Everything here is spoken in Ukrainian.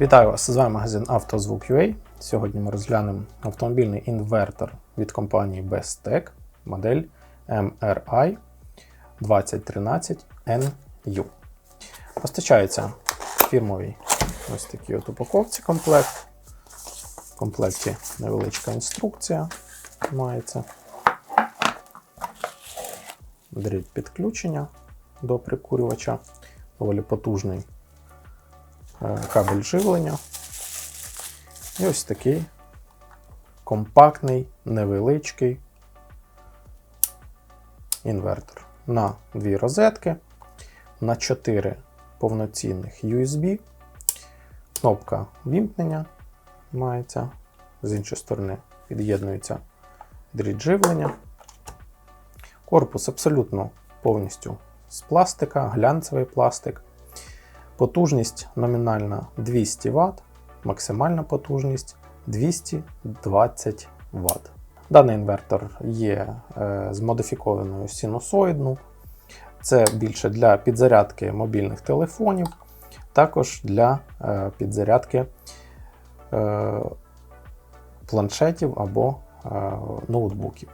Вітаю вас! З вами магазин «Автозвук.UA». Сьогодні ми розглянемо автомобільний інвертор від компанії Bestec, модель MRI 2013NU. Постачається фірмовий ось такий от упаковці комплект. В комплекті невеличка інструкція мається. Дріт підключення до прикурювача, доволі потужний кабель живлення. І ось такий компактний, невеличкий інвертор. На дві розетки, на 4 повноцінних USB, кнопка вімкнення мається, з іншої сторони під'єднується дріт живлення. Корпус абсолютно повністю з пластика, глянцевий пластик. Потужність номінальна 200 Вт, максимальна потужність 220 Вт. Даний інвертор є е, з синусоїдну. Це більше для підзарядки мобільних телефонів, також для е, підзарядки е, планшетів або ноутбуків.